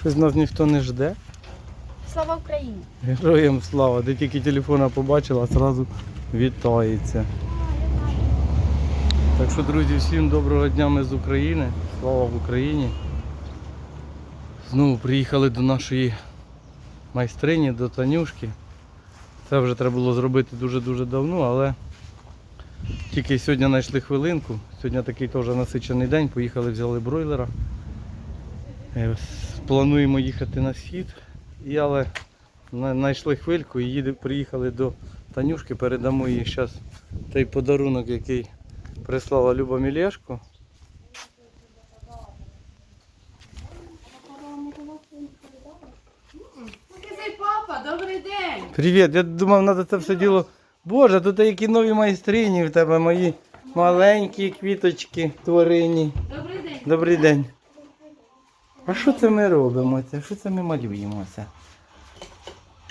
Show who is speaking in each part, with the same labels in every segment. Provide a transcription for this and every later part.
Speaker 1: Щось нас ніхто не жде.
Speaker 2: Слава Україні!
Speaker 1: Героям слава. Де тільки телефона побачила, одразу вітається. Так що, друзі, всім доброго дня ми з України. Слава в Україні. Знову приїхали до нашої майстрині, до Танюшки. Це вже треба було зробити дуже-дуже давно, але тільки сьогодні знайшли хвилинку. Сьогодні такий теж насичений день. Поїхали, взяли бройлера. Е, Плануємо їхати на схід. І але знайшли хвильку і їде, приїхали до Танюшки, передамо їй зараз той подарунок, який прислала Люба Мілешко.
Speaker 3: Папа, добрий день.
Speaker 1: Привіт, я думав, треба це все діло. Боже, тут які нові майстрині в тебе, мої маленькі квіточки тварині.
Speaker 3: Добрий день.
Speaker 1: Добрий день. А що це ми робимо? Це? Що це ми малюємо? Це?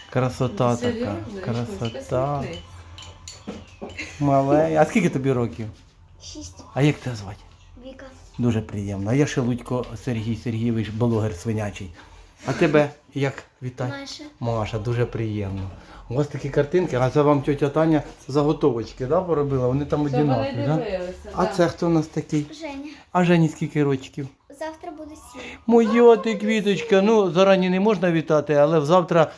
Speaker 1: Красота така. Красота. Маленька. А скільки тобі років?
Speaker 2: Шість.
Speaker 1: А як тебе звати?
Speaker 2: Віка.
Speaker 1: Дуже приємно. А я Шелудько Сергій Сергійович, блогер свинячий. А тебе як вітай?
Speaker 2: Маша.
Speaker 1: Маша, дуже приємно. У вас такі картинки, а це вам тетя Таня заготовочки да, поробила? Вони там одинакові, да? А
Speaker 3: да.
Speaker 1: це хто у нас такий?
Speaker 2: Женя.
Speaker 1: А Жені скільки рочків?
Speaker 2: Завтра.
Speaker 1: Моя ти квіточка. Ну, зарані не можна вітати, але завтра.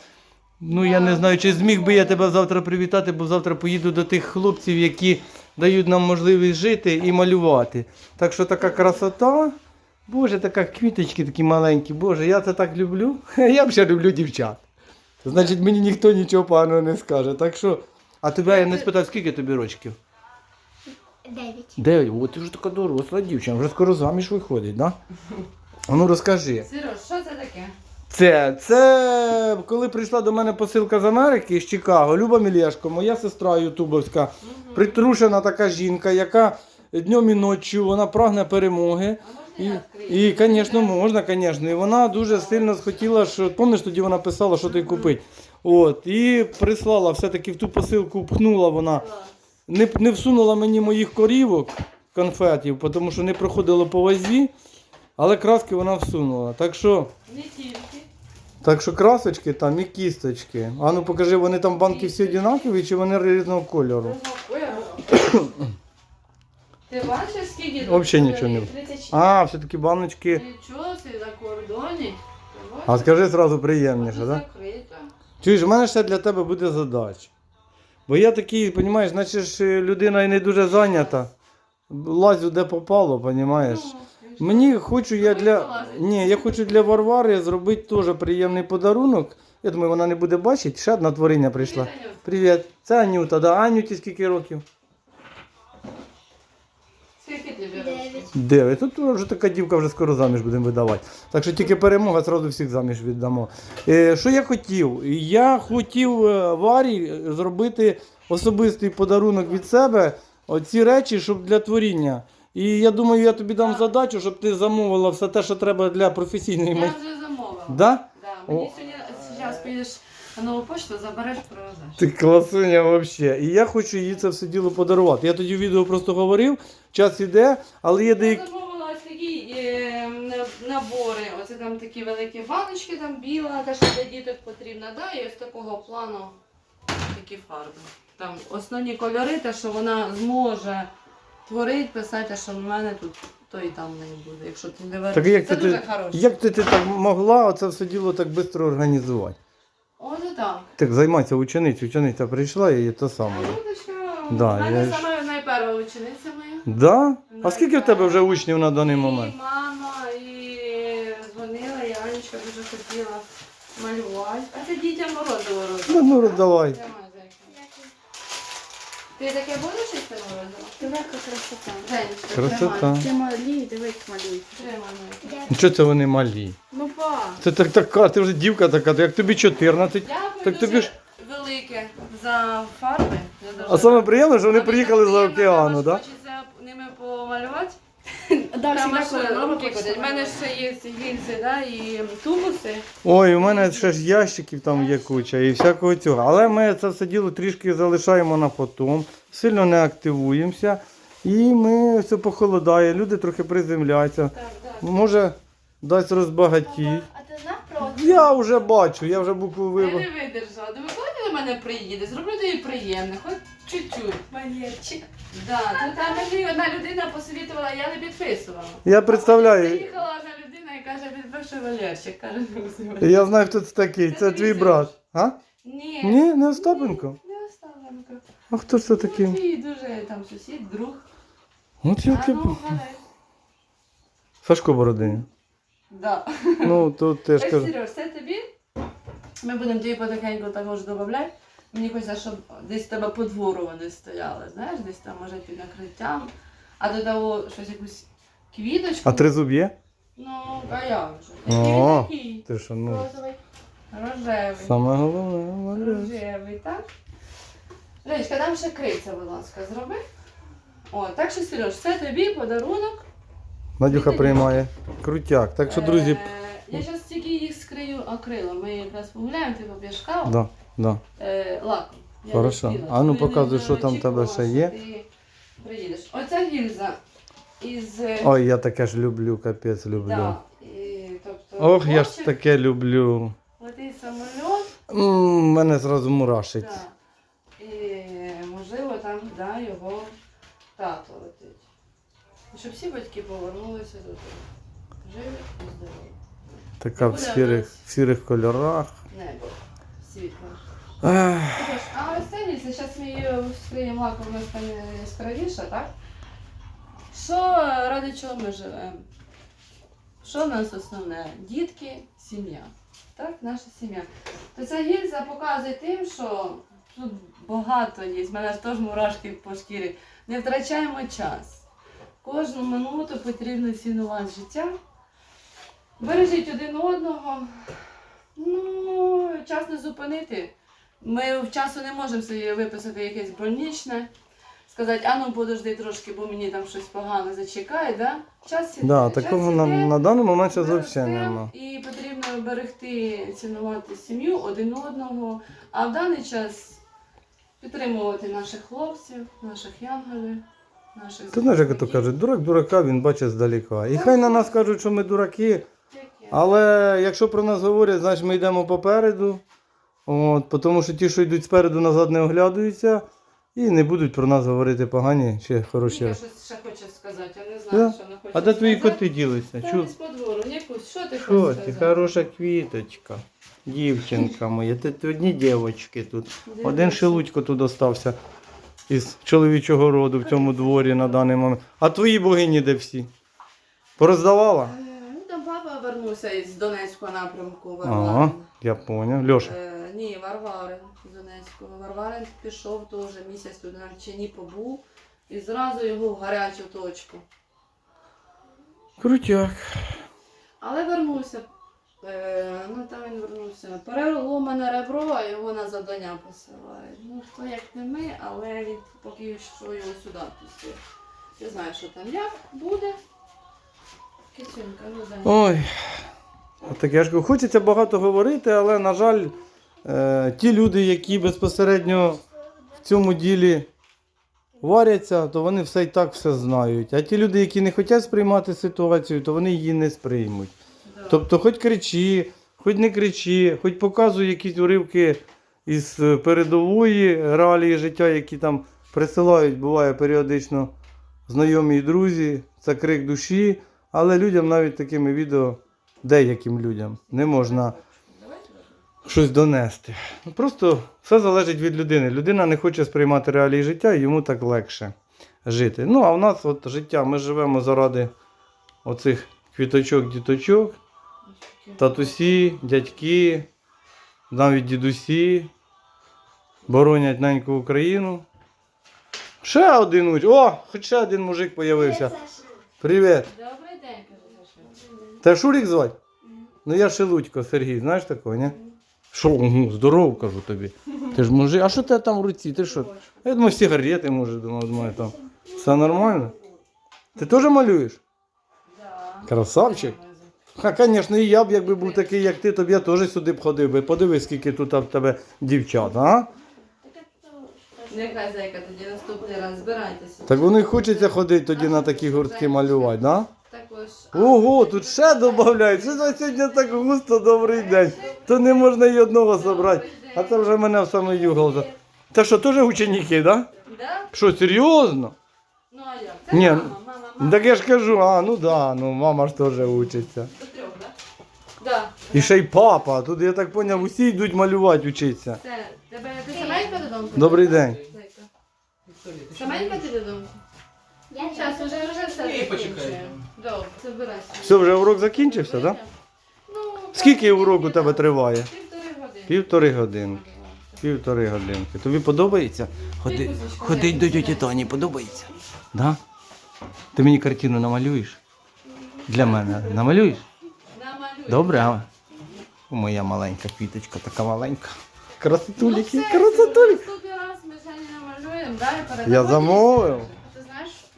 Speaker 1: Ну я не знаю, чи зміг би я тебе завтра привітати, бо завтра поїду до тих хлопців, які дають нам можливість жити і малювати. Так що така красота. Боже, така квіточки такі маленькі. Боже, я це так люблю. Я ще люблю дівчат. Значить, мені ніхто нічого поганого не скаже. Так що, а тебе я не спитав, скільки тобі рочків?
Speaker 2: Дев'ять.
Speaker 1: Дев'ять. О, ти вже така доросла дівчина, вже скоро заміж виходить, да? А ну розкажи.
Speaker 3: Сереж, що це таке?
Speaker 1: Це, це коли прийшла до мене посилка з Америки, з Чикаго, Люба Мілєшко, моя сестра ютубовська, притрушена така жінка, яка днем і ночі вона прагне перемоги.
Speaker 3: А
Speaker 1: І,
Speaker 3: можна
Speaker 1: і, звісно, можна, звісно. І вона дуже сильно схотіла, що пам'ятаєш, тоді вона писала, що ти купить. От, і прислала все-таки в ту посилку, пхнула вона, не, не всунула мені моїх корівок, конфетів, тому що не проходило по вазі, але краски вона всунула. Так що.
Speaker 3: Не тільки.
Speaker 1: Так що красочки там і кісточки. А ну покажи, вони там банки всі однакові чи вони різного кольору?
Speaker 3: Ти бачиш, скільки тут?
Speaker 1: Взагалі нічого не-
Speaker 3: 36.
Speaker 1: А, все-таки баночки.
Speaker 3: Нічого собі на кордоні.
Speaker 1: А скажи зразу приємніше, так? Да?
Speaker 3: закрито.
Speaker 1: Чуєш, у мене ще для тебе буде задача. Бо я такий, розумієш, ж е, людина і не дуже зайнята. Лазю де попало, розумієш?
Speaker 3: Ну,
Speaker 1: Мені хочу я для. Ні, я хочу для Варвари зробити теж приємний подарунок. Я думаю, вона не буде бачити. Ще одна твариння прийшла.
Speaker 3: Привіт.
Speaker 1: Це Анюта, да. Анюті скільки років?
Speaker 3: Скільки тобі років?
Speaker 2: Дев'ять.
Speaker 1: Дев'ять. Тут вже така дівка вже скоро заміж будемо видавати. Так що тільки перемога, зразу всіх заміж віддамо. Е, що я хотів? Я хотів е, Варі зробити особистий подарунок від себе, оці речі, щоб для творіння. І я думаю, я тобі дам задачу, щоб ти замовила все те, що треба для професійної
Speaker 3: Я вже замовила.
Speaker 1: Да?
Speaker 3: Да, мені сьогодні зараз підеш на нову почту, забереш, привезеш.
Speaker 1: Ти класуня взагалі. І я хочу їй це все діло подарувати. Я тоді в відео просто говорив, час іде, але є
Speaker 3: Я замовила ось такі е, на- набори. Оце там такі великі баночки, там біла, те, що для діток потрібно, да, і ось такого плану такі фарби. Там основні кольори, те, що вона зможе творити, писати, що в мене тут то і там в неї буде. Якщо ти не
Speaker 1: Так як
Speaker 3: Це
Speaker 1: ти,
Speaker 3: дуже
Speaker 1: ти,
Speaker 3: хороше.
Speaker 1: як ти, ти так могла оце все діло так швидко організувати?
Speaker 3: О, ну так.
Speaker 1: Так займайся ученицю, учениця прийшла і те саме.
Speaker 3: Людочка,
Speaker 1: Да,
Speaker 3: в мене
Speaker 1: я ж-
Speaker 3: саме найперша учениця моя.
Speaker 1: Да? А скільки в тебе вже учнів на даний момент?
Speaker 3: І мама, і дзвонила, і Анечка дуже хотіла малювати. А це дітям морозиво робить.
Speaker 1: Ну, ну роздавай.
Speaker 3: Зайка. Ти таке будеш їсти морозиво?
Speaker 2: Яка красота.
Speaker 1: Красота.
Speaker 2: Ти малі, дивись малі.
Speaker 3: Тримай, Майка.
Speaker 2: Ну,
Speaker 1: Чого це вони малі?
Speaker 2: Ну па.
Speaker 1: Це так така, ти вже дівка така, як тобі 14.
Speaker 3: Дякую
Speaker 1: Так тобі
Speaker 3: дуже
Speaker 1: ж-
Speaker 3: велике за фарби. Я дуже
Speaker 1: А саме приємно, що вони
Speaker 3: мені
Speaker 1: приїхали
Speaker 3: так
Speaker 1: океану, так? Да?
Speaker 3: Хочеться ними помалювати.
Speaker 2: Далі
Speaker 3: Там аж руки. У мене ще є гільзи, да, і тубуси.
Speaker 1: Ой, у мене ще ж ящиків там є куча і всякого цього. Але ми це все діло трішки залишаємо на потом, сильно не активуємося. І ми все похолодає, люди трохи приземляться.
Speaker 3: Так, так.
Speaker 1: Може, дасть розбагатіть.
Speaker 2: А ти знав.
Speaker 1: Я вже бачу, я вже букву
Speaker 3: Я
Speaker 1: вибрав.
Speaker 3: не видержала. Думаю, коли до мене приїде, зроблю тобі приємне, хоч чуть-чуть.
Speaker 2: Валерчик.
Speaker 3: Да, тут там мені одна людина посовітувала, я не підписувала.
Speaker 1: Я представляю.
Speaker 3: Приїхала одна людина і каже, підпиши Валерчик. Каже, не визивай.
Speaker 1: Я знаю, хто це такий.
Speaker 3: Це
Speaker 1: Це
Speaker 3: твій
Speaker 1: твій брат. А?
Speaker 3: Ні.
Speaker 1: Ні, не Остапенко.
Speaker 3: Не Остапенко.
Speaker 1: А хто ж це
Speaker 3: Ну,
Speaker 1: такий?
Speaker 3: твій дуже там сусід, друг.
Speaker 1: От
Speaker 3: А
Speaker 1: яке.
Speaker 3: ну, гадай.
Speaker 1: Сашко Бородиня.
Speaker 3: Да.
Speaker 1: Ну, тут теж
Speaker 3: Ось,
Speaker 1: кажу.
Speaker 3: Сереж, це тобі. Ми будемо тобі потихеньку також додавати. Мені хочеться, щоб десь тебе по двору вони стояли, знаєш, десь там може під накриттям. А до того щось якусь квіточку.
Speaker 1: А тризуб є?
Speaker 3: Ну, а я вже.
Speaker 1: О.
Speaker 3: Який такий?
Speaker 1: Ти що, ну.
Speaker 3: Розовий. Рожевий.
Speaker 1: Саме головне, молодець.
Speaker 3: Рожевий, так? Лечка, там ще криця, будь ласка, зроби. О, так що, Сереж, це тобі подарунок.
Speaker 1: Надюха приймає. Крутяк. Так що, друзі,
Speaker 3: Е, я зараз тільки їх скрию акрилом. Ми якраз погуляємо, ти поп'єш каву.
Speaker 1: да, да.
Speaker 3: Е, лаком. Я
Speaker 1: Хорошо.
Speaker 3: не встигла.
Speaker 1: А ну,
Speaker 3: Я не
Speaker 1: що там в тебе
Speaker 3: очікувала,
Speaker 1: ще
Speaker 3: що
Speaker 1: є.
Speaker 3: Ти приїдеш. Оця гільза із. е,
Speaker 1: Ой, я таке ж люблю, капець люблю.
Speaker 3: да, і, тобто,
Speaker 1: Ох, я ж таке люблю.
Speaker 3: Летить самольот.
Speaker 1: М, Мене зразу мурашить.
Speaker 3: Да. І можливо там да, його тато летить. І Щоб всі батьки повернулися додому. Живі і здорові.
Speaker 1: Така в сірих, в сірих кольорах.
Speaker 3: Небо світло. А ось зараз ми її вскриємо лаком, стане яскравіша, так? Що ради чого ми живемо? Що в нас основне? Дітки, сім'я. Так, наша сім'я. То ця гільза показує тим, що тут багато є, в мене ж теж мурашки по шкірі. Не втрачаємо час. Кожну минуту потрібно цінувати життя. Бережіть один одного. Ну, час не зупинити. Ми в часу не можемо собі виписати якесь больничне, сказати, а ну подожди трошки, бо мені там щось погано зачекає, да? Час іде.
Speaker 1: да,
Speaker 3: час
Speaker 1: такого на,
Speaker 3: іде,
Speaker 1: на даний момент зовсім
Speaker 3: ростемо,
Speaker 1: нема.
Speaker 3: І потрібно берегти, цінувати сім'ю один одного, а в даний час підтримувати наших хлопців, наших янголів, наших
Speaker 1: Ти знаєш, як то
Speaker 3: захисників.
Speaker 1: кажуть, дурак дурака він бачить здалека. І хай на нас кажуть, що ми дураки,
Speaker 3: Таке.
Speaker 1: але якщо про нас говорять, значить ми йдемо попереду. От, тому що ті, що йдуть спереду, назад не оглядаються і не будуть про нас говорити погані чи хороші.
Speaker 3: Ніка щось ще хоче сказати, я не знаю,
Speaker 1: Да?
Speaker 3: що вона хоче
Speaker 1: А де твої коти ділися?
Speaker 3: Та
Speaker 1: Чу?
Speaker 3: десь по двору. Нікусь, що ти
Speaker 1: Що
Speaker 3: хочеш
Speaker 1: ти,
Speaker 3: сказати?
Speaker 1: хороша квіточка. Дівчинка моя, ти одні дівочки тут. Один шелудько тут остався із чоловічого роду в цьому дворі на даний момент. А твої богині де всі? Пороздавала?
Speaker 3: Е, Ну там папа вернувся із Донецького напрямку
Speaker 1: Ага, я поняв. Льоша.
Speaker 3: Е, ні, Варварин з Донецького. Варварин пішов теж місяць тут на навчанні побув і зразу його в гарячу точку.
Speaker 1: Крутяк.
Speaker 3: Але вернувся. Е, ну там він вернувся. Переломане ребро, а його на завдання посилають. Ну хто як не ми, але він поки що його сюди пустив. Я знаю, що там як буде. Кицюнька, ну дай.
Speaker 1: Ой. От таке я ж кажу, хочеться багато говорити, але, на жаль, ті люди, які безпосередньо в цьому ділі варяться, то вони все і так все знають. А ті люди, які не хочуть сприймати ситуацію, то вони її не сприймуть. Тобто, хоч кричи, хоч не кричи, хоч показуй якісь уривки із е, передової реалії життя, які там присилають, буває періодично знайомі і друзі, це крик душі, але людям навіть такими відео, деяким людям, не можна. Щось донести. Ну, Просто все залежить від людини. Людина не хоче сприймати реалії життя, і йому так легше жити. Ну, а в нас от життя, ми живемо заради оцих квіточок, діточок, татусі, дядьки, навіть дідусі боронять неньку Україну. Ще один уч. О, хоч ще один мужик появився. Привіт.
Speaker 3: Добрий день.
Speaker 1: Те Шурік звати? Ну я Шелудько Сергій, знаєш такого, ні? Що, ну, здоров, кажу тобі. Ти ж мужик, а що тебе там в руці? Ти що? Я думаю, сигарети, може, думав, думаю, там. Все нормально? Ти теж малюєш? Красавчик. Ха, звісно, і я б, якби був такий, як ти, то б я теж сюди б ходив би. Подивись, скільки тут в тебе дівчат, а?
Speaker 3: Нехай зайка тоді наступний раз збирайтеся.
Speaker 1: Так воно й хочеться ходити тоді на такі гуртки малювати, да?
Speaker 3: Також.
Speaker 1: Ого, тут ще додають. Що це сьогодні так густо, добрий день. То не можна і одного забрати. А це вже мене в самий югол. за- Це що, теж ученики, так? Да?
Speaker 3: Да?
Speaker 1: Що, серйозно?
Speaker 3: Ну а як? Це
Speaker 1: Ні,
Speaker 3: мама, мама, мама.
Speaker 1: Так я ж кажу, а ну да, ну мама ж теж учиться.
Speaker 3: До трьох, да? Да.
Speaker 1: І ще й папа. Тут я так зрозумів, усі йдуть малювати вчитися.
Speaker 3: Це, тебе, ти саменька додому?
Speaker 1: Добрий день.
Speaker 3: Зайка. Саменька ти додому?
Speaker 2: Я
Speaker 3: Зараз, уже, вже все
Speaker 4: Ні, почекай.
Speaker 3: Закінчуємо. Добре, забирайся.
Speaker 1: Все, вже урок закінчився, так?
Speaker 3: Ну,
Speaker 1: Скільки урок у тебе триває?
Speaker 3: Півтори години.
Speaker 1: Півтори годинки. Півтори годинки. Тобі подобається? Ходи, ходить до тьоті Тані, подобається? Да? Ти мені картину намалюєш? Для мене намалюєш? Добре, а? Моя маленька квіточка, така маленька.
Speaker 3: Ну,
Speaker 1: Красотуліки, красотуліки.
Speaker 3: Наступний раз ми ще не намалюємо, да, і передамо.
Speaker 1: Я замовив.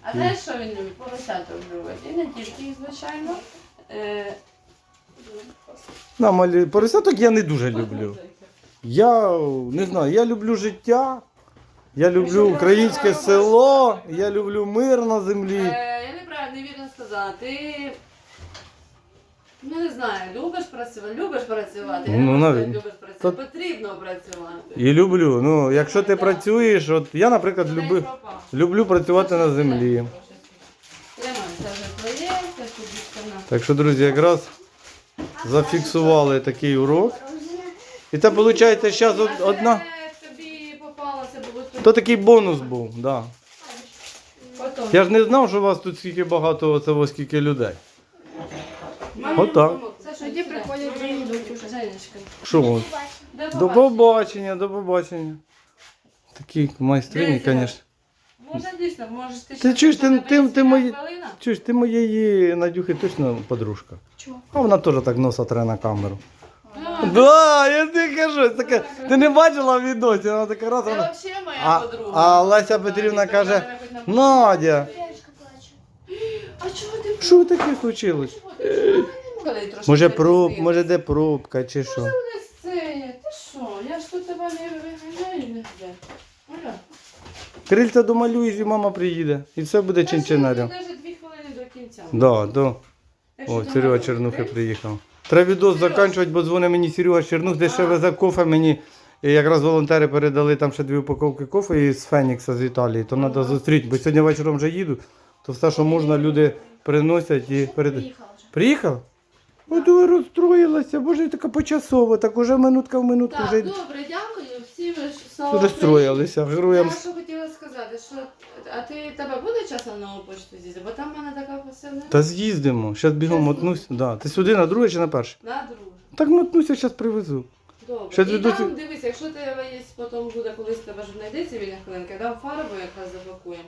Speaker 3: А знаєш, що він любить? Поросяток любить. І не тільки, їх, звичайно. Е,
Speaker 1: малі... Поросяток я не дуже люблю. Я не знаю, я люблю життя, я люблю українське село, я люблю мир на землі.
Speaker 3: Е, я неправильно невірно сказала. Ти. Ну не знаю, любиш працювати, любиш працювати. Я
Speaker 1: Ну,
Speaker 3: не
Speaker 1: навіть.
Speaker 3: любиш працювати. Потрібно працювати.
Speaker 1: І люблю. Ну, якщо ти
Speaker 3: Да.
Speaker 1: працюєш, от я, наприклад,
Speaker 3: Туди
Speaker 1: люби,
Speaker 3: пропав.
Speaker 1: люблю працювати на землі.
Speaker 3: Тримай, це вже твоє, це тобі спина.
Speaker 1: Так що, друзі, якраз зафіксували такий урок. І це виходить зараз
Speaker 3: А
Speaker 1: одна.
Speaker 3: тобі попалося, було тут.
Speaker 1: То такий бонус був, да.
Speaker 3: Потім.
Speaker 1: Я ж не знав, що у вас тут скільки багато оце скільки людей. Отак.
Speaker 3: помог. Це що,
Speaker 2: Тоді приходять
Speaker 3: помог.
Speaker 2: дочушки.
Speaker 3: Женечка.
Speaker 1: Що? До побачення, до побачення. Такі майстрині, звісно.
Speaker 3: Може дійсно, можеш ти
Speaker 1: Ти
Speaker 3: ще
Speaker 1: чуєш, ти- ти- ти мої- Чуєш, ти моєї Надюхи точно подружка.
Speaker 2: Чого?
Speaker 1: А вона теж так носа тре на камеру. Да, я тобі кажу, така, ти не бачила в відосі, вона така раз.
Speaker 3: Це
Speaker 1: Вона...
Speaker 3: взагалі моя
Speaker 1: А,
Speaker 3: подруга.
Speaker 1: а Леся Петрівна каже, Надя,
Speaker 3: А чого ти
Speaker 1: що таке случилось?
Speaker 3: Коли трошки
Speaker 1: Може, проб, може де пробка чи що?
Speaker 3: Що десь це є? Ти що? Я ж тут тебе не виганяю. Оля.
Speaker 1: Крильця домалюєш і мама приїде. І все буде чинчинарем.
Speaker 3: Навіть дві хвилини до кінця.
Speaker 1: Да, да.
Speaker 3: Так
Speaker 1: О, Серега Чернухи приїхав. Треба відос закінчувати, бо дзвонить мені Серега Чернух, де ще везе кофе мені. І якраз волонтери передали там ще дві упаковки кофе із Фенікса з Італії, то треба зустріти, бо сьогодні вечором вже їду, то все, що можна, люди приносять і передають. Приїхав? О, ти розстроїлася, боже, така почасова, так уже минутка в минутку
Speaker 3: Так,
Speaker 1: вже
Speaker 3: добре, дякую. Всі ви ж слава
Speaker 1: розстроїлися. Героям.
Speaker 3: Я що хотіла сказати, що а ти тебе буде час на нову почту з'їздити? Бо там в мене така посильна.
Speaker 1: Та з'їздимо, зараз бігом мотнусь. Да. Ти сюди на друге чи на перше?
Speaker 3: На друге.
Speaker 1: Так мотнуся, зараз привезу.
Speaker 3: Добре.
Speaker 1: Ще
Speaker 3: і
Speaker 1: ведуть-
Speaker 3: там дивись, якщо тебе є, потім буде колись тебе ж знайдеться вільна хвилинка, дам фарбу якраз запакуємо.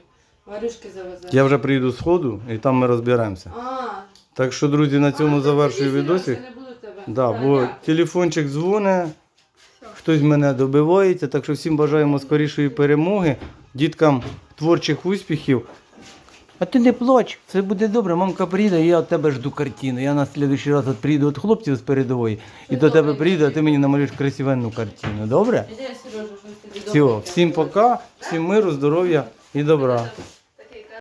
Speaker 3: Варюшки завезе.
Speaker 1: Я вже приїду з ходу і там ми розберемося.
Speaker 3: А,
Speaker 1: Так що, друзі, на цьому завершую відосик. Да, бо телефончик дзвоне, хтось мене добивається, так що всім бажаємо скорішої перемоги, діткам творчих успіхів. А ти не плач, все буде добре, мамка приїде, і я від тебе жду картину. Я на слідуючий раз от приїду від хлопців з передової і до тебе приїду, а ти мені намалюєш красивенну картину. Добре? Все, всім пока, всім миру, здоров'я і добра.